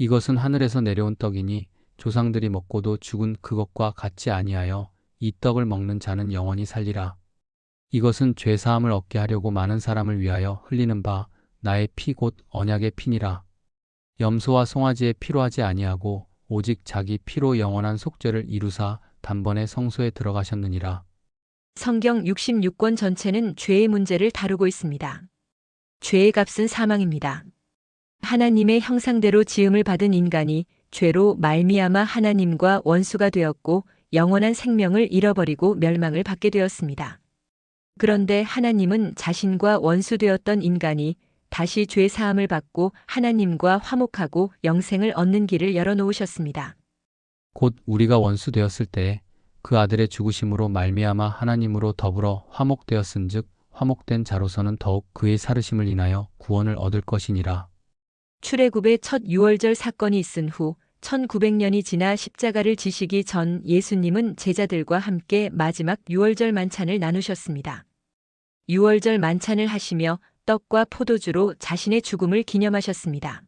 이것은 하늘에서 내려온 떡이니 조상들이 먹고도 죽은 그것과 같지 아니하여 이 떡을 먹는 자는 영원히 살리라. 이것은 죄 사함을 얻게 하려고 많은 사람을 위하여 흘리는 바 나의 피 곧 언약의 피니라. 염소와 송아지의 피로 하지 아니하고 오직 자기 피로 영원한 속죄를 이루사 단번에 성소에 들어가셨느니라. 성경 66권 전체는 죄의 문제를 다루고 있습니다. 죄의 값은 사망입니다. 하나님의 형상대로 지음을 받은 인간이 죄로 말미암아 하나님과 원수가 되었고 영원한 생명을 잃어버리고 멸망을 받게 되었습니다. 그런데 하나님은 자신과 원수 되었던 인간이 다시 죄 사함을 받고 하나님과 화목하고 영생을 얻는 길을 열어놓으셨습니다. 곧 우리가 원수 되었을 때에 그 아들의 죽으심으로 말미암아 하나님으로 더불어 화목되었은즉 화목된 자로서는 더욱 그의 살으심을 인하여 구원을 얻을 것이니라. 출애굽의 첫 유월절 사건이 있은 후 1900년이 지나 십자가를 지시기 전 예수님은 제자들과 함께 마지막 유월절 만찬을 나누셨습니다. 유월절 만찬을 하시며 떡과 포도주로 자신의 죽음을 기념하셨습니다.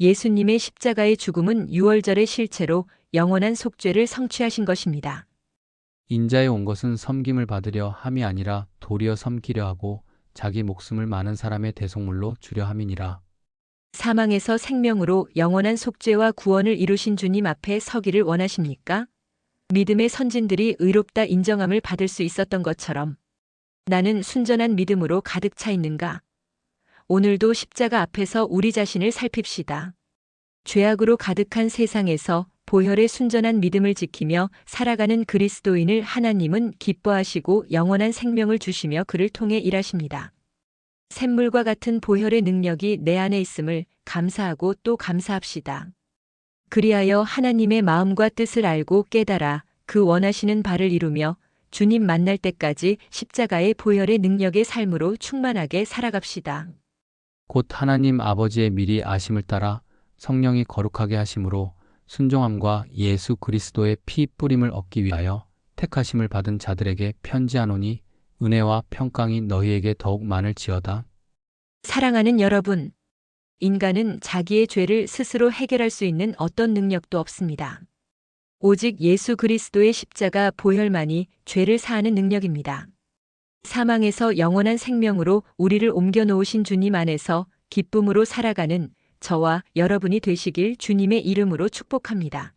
예수님의 십자가의 죽음은 유월절의 실체로 영원한 속죄를 성취하신 것입니다. 인자에 온 것은 섬김을 받으려 함이 아니라 도리어 섬기려 하고 자기 목숨을 많은 사람의 대속물로 주려 함이니라. 사망에서 생명으로 영원한 속죄와 구원을 이루신 주님 앞에 서기를 원하십니까? 믿음의 선진들이 의롭다 인정함을 받을 수 있었던 것처럼 나는 순전한 믿음으로 가득 차 있는가? 오늘도 십자가 앞에서 우리 자신을 살핍시다. 죄악으로 가득한 세상에서 보혈의 순전한 믿음을 지키며 살아가는 그리스도인을 하나님은 기뻐하시고 영원한 생명을 주시며 그를 통해 일하십니다. 샘물과 같은 보혈의 능력이 내 안에 있음을 감사하고 또 감사합시다. 그리하여 하나님의 마음과 뜻을 알고 깨달아 그 원하시는 바를 이루며 주님 만날 때까지 십자가의 보혈의 능력의 삶으로 충만하게 살아갑시다. 곧 하나님 아버지의 미리 아심을 따라 성령이 거룩하게 하심으로 순종함과 예수 그리스도의 피 뿌림을 얻기 위하여 택하심을 받은 자들에게 편지하노니 은혜와 평강이 너희에게 더욱 많을지어다. 사랑하는 여러분, 인간은 자기의 죄를 스스로 해결할 수 있는 어떤 능력도 없습니다. 오직 예수 그리스도의 십자가 보혈만이 죄를 사하는 능력입니다. 사망에서 영원한 생명으로 우리를 옮겨 놓으신 주님 안에서 기쁨으로 살아가는 저와 여러분이 되시길 주님의 이름으로 축복합니다.